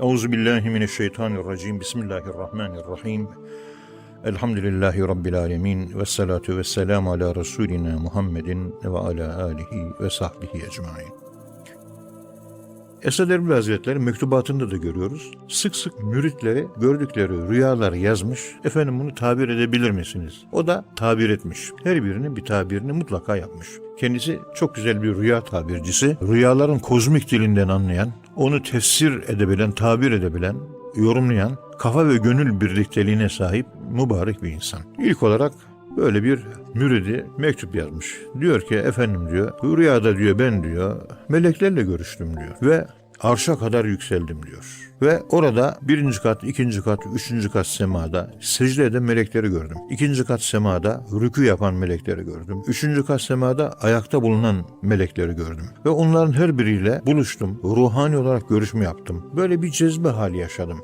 Euzu billahi mineşşeytanirracim. Bismillahirrahmanirrahim. Elhamdülillahi Rabbil alemin. Ve salatu ve selamu ala Resulina Muhammedin ve ala alihi ve sahbihi ecmain. Esad Erbil Hazretleri mektubatında da görüyoruz. Sık sık müritleri gördükleri rüyalar yazmış. Efendim bunu tabir edebilir misiniz? O da tabir etmiş. Her birinin bir tabirini mutlaka yapmış. Kendisi çok güzel bir rüya tabircisi. Rüyaların kozmik dilinden anlayan, onu tefsir edebilen, tabir edebilen, yorumlayan, kafa ve gönül birlikteliğine sahip mübarek bir insan. İlk olarak böyle bir müridi mektup yazmış. Diyor ki efendim diyor rüyada diyor ben diyor meleklerle görüştüm diyor ve arşa kadar yükseldim diyor. Ve orada birinci kat, ikinci kat, üçüncü kat semada secde eden melekleri gördüm. İkinci kat semada rükü yapan melekleri gördüm. Üçüncü kat semada ayakta bulunan melekleri gördüm. Ve onların her biriyle buluştum. Ruhani olarak görüşme yaptım. Böyle bir cezbe hali yaşadım.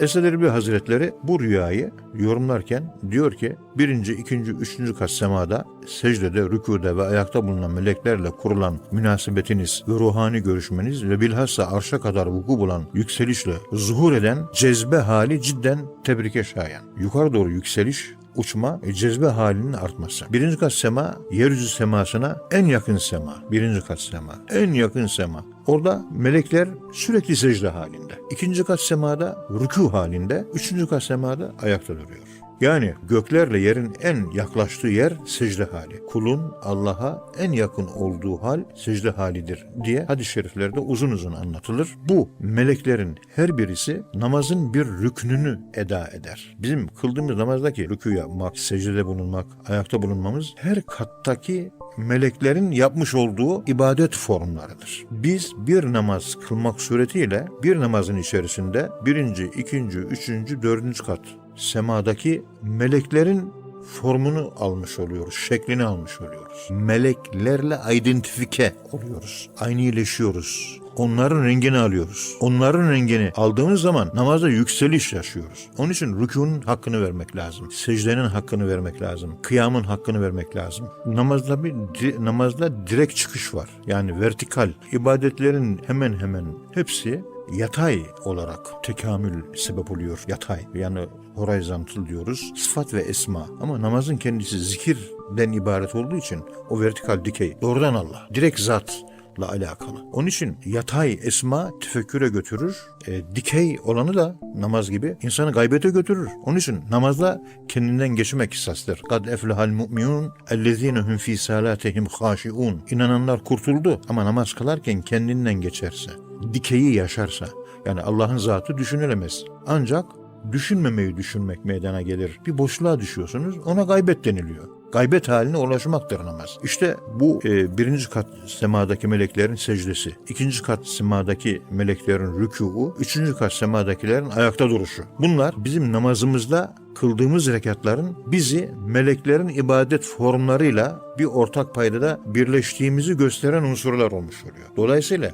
Esed Erbil Hazretleri bu rüyayı yorumlarken diyor ki birinci, ikinci, üçüncü kat semada secdede, rükuda ve ayakta bulunan meleklerle kurulan münasebetiniz ve ruhani görüşmeniz ve bilhassa arşa kadar vuku bulan yükselişle zuhur eden cezbe hali cidden tebrike şayan. Yukarı doğru yükseliş uçma, e, cezbe halinin artması. Birinci kat sema, yeryüzü semasına en yakın sema. Birinci kat sema, en yakın sema. Orada melekler sürekli secde halinde. İkinci kat semada rükû halinde, üçüncü kat semada ayakta duruyor. Yani göklerle yerin en yaklaştığı yer secde hali. Kulun Allah'a en yakın olduğu hal secde halidir diye hadis-i şeriflerde uzun uzun anlatılır. Bu meleklerin her birisi namazın bir rüknünü eda eder. Bizim kıldığımız namazdaki rükû yapmak, secdede bulunmak, ayakta bulunmamız her kattaki meleklerin yapmış olduğu ibadet formlarıdır. Biz bir namaz kılmak suretiyle bir namazın içerisinde birinci, ikinci, üçüncü, dördüncü kat semadaki meleklerin formunu almış oluyoruz, şeklini almış oluyoruz. Meleklerle identifike oluyoruz, aynıleşiyoruz. Onların rengini alıyoruz. Onların rengini aldığımız zaman namazda yükseliş yaşıyoruz. Onun için rükûnun hakkını vermek lazım. Secdenin hakkını vermek lazım. Kıyamın hakkını vermek lazım. Namazda bir di- namazda direkt çıkış var. Yani vertikal. İbadetlerin hemen hemen hepsi yatay olarak tekamül sebep oluyor. Yatay yani horizontal diyoruz. Sıfat ve esma. Ama namazın kendisi zikirden ibaret olduğu için o vertikal dikey. Doğrudan Allah. Direkt zat la alakalı. Onun için yatay esma tefekküre götürür. E, dikey olanı da namaz gibi insanı gaybete götürür. Onun için namazda kendinden geçmek esastır. Kad eflehal mu'minun ellezine hum fi salatihim haşiun. İnananlar kurtuldu ama namaz kılarken kendinden geçerse, dikeyi yaşarsa, yani Allah'ın zatı düşünülemez. Ancak düşünmemeyi düşünmek meydana gelir. Bir boşluğa düşüyorsunuz, ona gaybet deniliyor. Gaybet haline ulaşmaktır namaz. İşte bu e, birinci kat semadaki meleklerin secdesi, ikinci kat semadaki meleklerin rükûu, üçüncü kat semadakilerin ayakta duruşu. Bunlar bizim namazımızda kıldığımız rekatların bizi meleklerin ibadet formlarıyla bir ortak paydada birleştiğimizi gösteren unsurlar olmuş oluyor. Dolayısıyla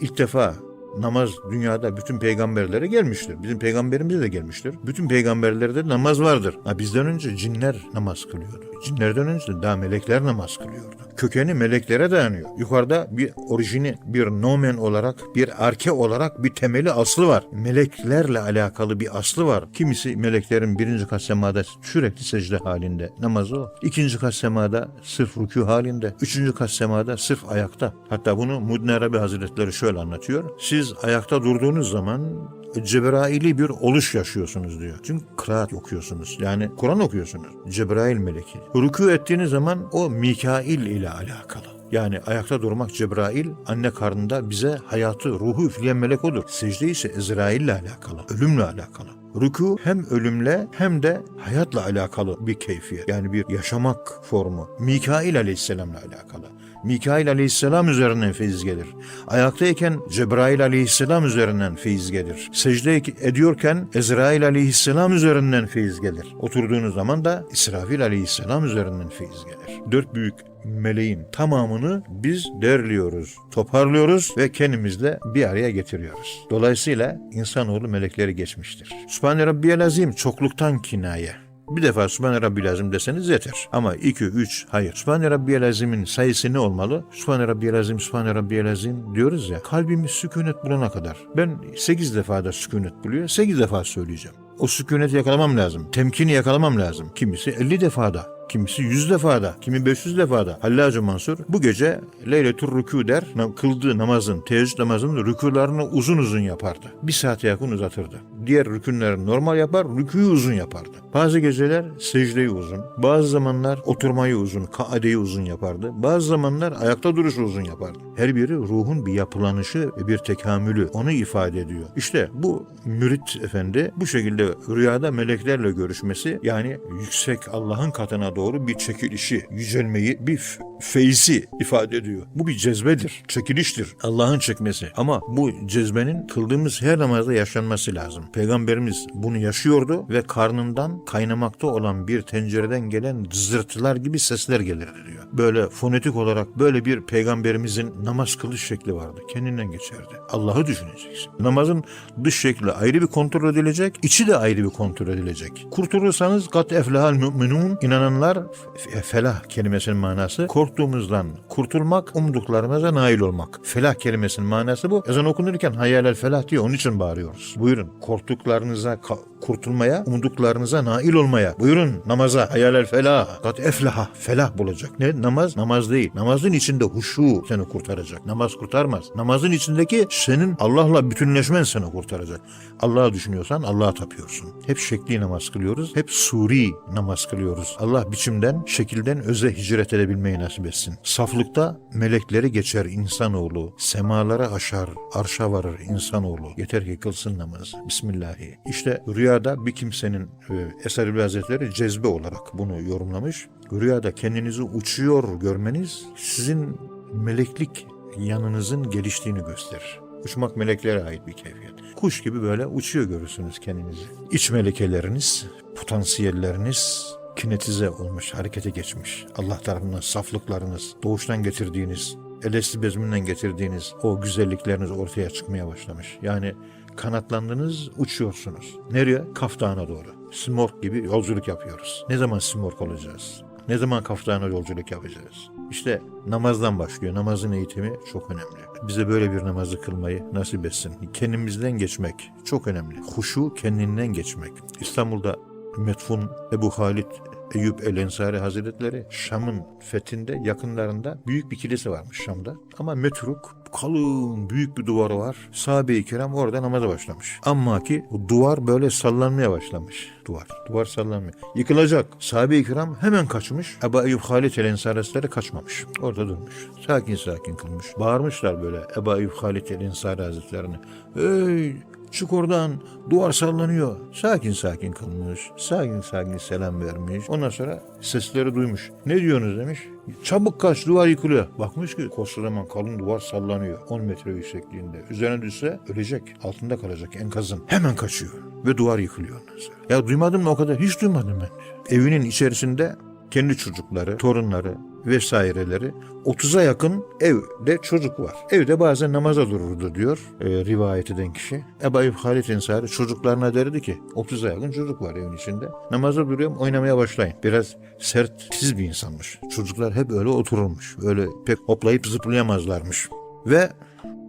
ilk defa namaz dünyada bütün peygamberlere gelmiştir. Bizim peygamberimize de gelmiştir. Bütün peygamberlerde namaz vardır. Ha, bizden önce cinler namaz kılıyordu. Cinlerden önce daha melekler namaz kılıyordu. Kökeni meleklere dayanıyor. Yukarıda bir orijini, bir nomen olarak, bir arke olarak bir temeli aslı var. Meleklerle alakalı bir aslı var. Kimisi meleklerin birinci kat semada sürekli secde halinde. Namazı o. İkinci kat semada sırf rükû halinde. Üçüncü kat semada sırf ayakta. Hatta bunu Mudne Arabi Hazretleri şöyle anlatıyor. Siz ayakta durduğunuz zaman Cebraili bir oluş yaşıyorsunuz diyor. Çünkü kıraat okuyorsunuz. Yani Kur'an okuyorsunuz. Cebrail meleki. Rükû ettiğiniz zaman o Mikail ile alakalı. Yani ayakta durmak Cebrail, anne karnında bize hayatı, ruhu üfleyen melek odur. Secde ise Ezrail ile alakalı, ölümle alakalı. Rükû hem ölümle hem de hayatla alakalı bir keyfiyet. Yani bir yaşamak formu. Mikail aleyhisselamla alakalı. Mikail aleyhisselam üzerinden feyiz gelir. Ayaktayken Cebrail aleyhisselam üzerinden feyiz gelir. Secde ediyorken Ezrail aleyhisselam üzerinden feyiz gelir. Oturduğunuz zaman da İsrafil aleyhisselam üzerinden feyiz gelir. Dört büyük meleğin tamamını biz derliyoruz, toparlıyoruz ve kendimizle bir araya getiriyoruz. Dolayısıyla insanoğlu melekleri geçmiştir. Sübhane Rabbiyel Azim çokluktan kinaye. Bir defa Sübhane Rabbiyel Azim deseniz yeter. Ama 2, 3 hayır. Sübhane Rabbiyel Azim'in sayısı ne olmalı? Sübhane Rabbiyel Azim, Sübhane Rabbiyel Azim diyoruz ya. Kalbimiz sükunet bulana kadar. Ben 8 defada sükunet buluyor. 8 defa söyleyeceğim. O sükuneti yakalamam lazım. Temkini yakalamam lazım. Kimisi 50 defada. Kimisi 100 defada, kimi 500 defada. Hallacı Mansur bu gece Leyletur Rükû der, kıldığı namazın, teheccüd namazının rükûlarını uzun uzun yapardı. Bir saate yakın uzatırdı. Diğer rükünleri normal yapar, rüküyü uzun yapardı. Bazı geceler secdeyi uzun, bazı zamanlar oturmayı uzun, kaadeyi uzun yapardı. Bazı zamanlar ayakta duruşu uzun yapardı. Her biri ruhun bir yapılanışı ve bir tekamülü onu ifade ediyor. İşte bu mürit efendi bu şekilde rüyada meleklerle görüşmesi yani yüksek Allah'ın katına doğru bir çekilişi, yücelmeyi, bir feyzi ifade ediyor. Bu bir cezbedir, çekiliştir. Allah'ın çekmesi. Ama bu cezbenin kıldığımız her namazda yaşanması lazım. Peygamberimiz bunu yaşıyordu ve karnından kaynamakta olan bir tencereden gelen zırtılar gibi sesler gelirdi diyor. Böyle fonetik olarak böyle bir peygamberimizin namaz kılış şekli vardı. Kendinden geçerdi. Allah'ı düşüneceksin. Namazın dış şekli ayrı bir kontrol edilecek, içi de ayrı bir kontrol edilecek. Kurtulursanız kat eflahal müminun inananlar f- felah kelimesinin manası korktuğumuzdan kurtulmak, umduklarımıza nail olmak. Felah kelimesinin manası bu. Ezan okunurken hayalel felah diyor. Onun için bağırıyoruz. Buyurun. Korktuklarınıza kurtulmaya, umduklarınıza nail olmaya. Buyurun namaza. Hayalel felah. Kat eflaha. Felah bulacak. Ne? Namaz? Namaz değil. Namazın içinde huşu seni kurtaracak. Namaz kurtarmaz. Namazın içindeki senin Allah'la bütünleşmen seni kurtaracak. Allah'ı düşünüyorsan Allah'a tapıyorsun. Hep şekli namaz kılıyoruz. Hep suri namaz kılıyoruz. Allah biçimden, şekilden öze hicret edebilmeyi nasip etsin. Saflıkta melekleri geçer insanoğlu. Semalara aşar, arşa varır insanoğlu. Yeter ki kılsın namazı. Bismillahi. İşte rüyada bir kimsenin e, Eser Hazretleri cezbe olarak bunu yorumlamış. Rüyada kendinizi uçuyor görmeniz sizin meleklik yanınızın geliştiğini gösterir. Uçmak meleklere ait bir keyfiyet. Kuş gibi böyle uçuyor görürsünüz kendinizi. İç melekeleriniz, potansiyelleriniz kinetize olmuş, harekete geçmiş. Allah tarafından saflıklarınız, doğuştan getirdiğiniz, elesti bezminden getirdiğiniz o güzellikleriniz ortaya çıkmaya başlamış. Yani kanatlandınız, uçuyorsunuz. Nereye? Kaftağına doğru. Smork gibi yolculuk yapıyoruz. Ne zaman smork olacağız? Ne zaman kaftağına yolculuk yapacağız? İşte namazdan başlıyor. Namazın eğitimi çok önemli. Bize böyle bir namazı kılmayı nasip etsin. Kendimizden geçmek çok önemli. Huşu kendinden geçmek. İstanbul'da Metfun Ebu Halid Eyüp El Ensari Hazretleri Şam'ın fethinde yakınlarında büyük bir kilise varmış Şam'da. Ama metruk kalın büyük bir duvarı var. Sahabe-i kiram orada namaza başlamış. Ama ki duvar böyle sallanmaya başlamış. Duvar. Duvar sallanmıyor. Yıkılacak. Sahabe-i kiram hemen kaçmış. Ebu Eyyub Halid El Ensari kaçmamış. Orada durmuş. Sakin sakin kılmış. Bağırmışlar böyle Ebu Eyyub Halid El Ensari Hazretlerine. Ey Çık oradan duvar sallanıyor. Sakin sakin kılmış. Sakin sakin selam vermiş. Ondan sonra sesleri duymuş. Ne diyorsunuz demiş. Çabuk kaç duvar yıkılıyor. Bakmış ki kocaman kalın duvar sallanıyor. 10 metre yüksekliğinde. Üzerine düşse ölecek. Altında kalacak enkazın. Hemen kaçıyor. Ve duvar yıkılıyor ondan sonra. Ya duymadım mı o kadar? Hiç duymadım ben. Evinin içerisinde kendi çocukları, torunları vesaireleri 30'a yakın evde çocuk var. Evde bazen namaza dururdu diyor e, rivayet eden kişi. Ebu Eyyub Halid Ensari çocuklarına derdi ki 30'a yakın çocuk var evin içinde. Namaza duruyorum oynamaya başlayın. Biraz sert tiz bir insanmış. Çocuklar hep öyle otururmuş. Öyle pek hoplayıp zıplayamazlarmış. Ve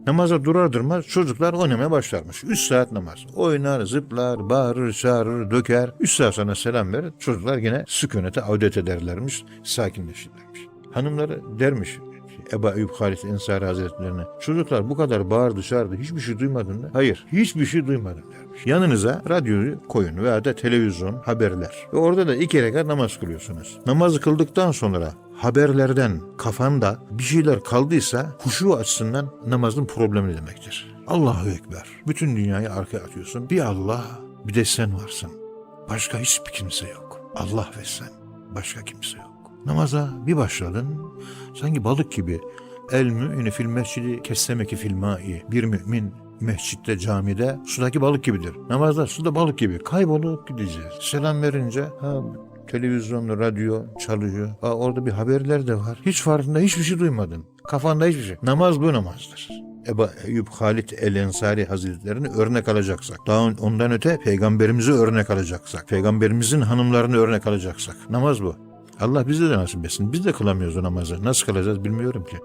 Namaza durar durmaz çocuklar oynamaya başlarmış. 3 saat namaz. Oynar, zıplar, bağırır, çağırır, döker. 3 saat sonra selam verir. Çocuklar yine sükunete avdet ederlermiş, sakinleşirlermiş. Hanımları dermiş Ebu Eyyub Halid Ensari Hazretlerine. Çocuklar bu kadar bağırdı çağırdı hiçbir şey duymadın mı? Hayır hiçbir şey duymadım dermiş. Yanınıza radyoyu koyun veya da televizyon, haberler. Ve orada da iki rekat namaz kılıyorsunuz. Namazı kıldıktan sonra haberlerden kafanda bir şeyler kaldıysa huşu açısından namazın problemi demektir. Allahu Ekber. Bütün dünyayı arkaya atıyorsun. Bir Allah bir de sen varsın. Başka hiçbir kimse yok. Allah ve sen. Başka kimse yok. Namaza bir başladın. Sanki balık gibi. El mü'mini fil mescidi kessemeki fil ma'i. Bir mümin mescitte, camide sudaki balık gibidir. Namazda suda balık gibi. Kaybolup gideceğiz. Selam verince ha televizyonda, radyo çalıyor. Aa, orada bir haberler de var. Hiç farkında hiçbir şey duymadın. Kafanda hiçbir şey. Namaz bu namazdır. Ebu Eyyub Halit el Ensari Hazretlerini örnek alacaksak, daha ondan öte peygamberimizi örnek alacaksak, peygamberimizin hanımlarını örnek alacaksak namaz bu. Allah bize de nasip etsin. Biz de kılamıyoruz o namazı. Nasıl kılacağız bilmiyorum ki.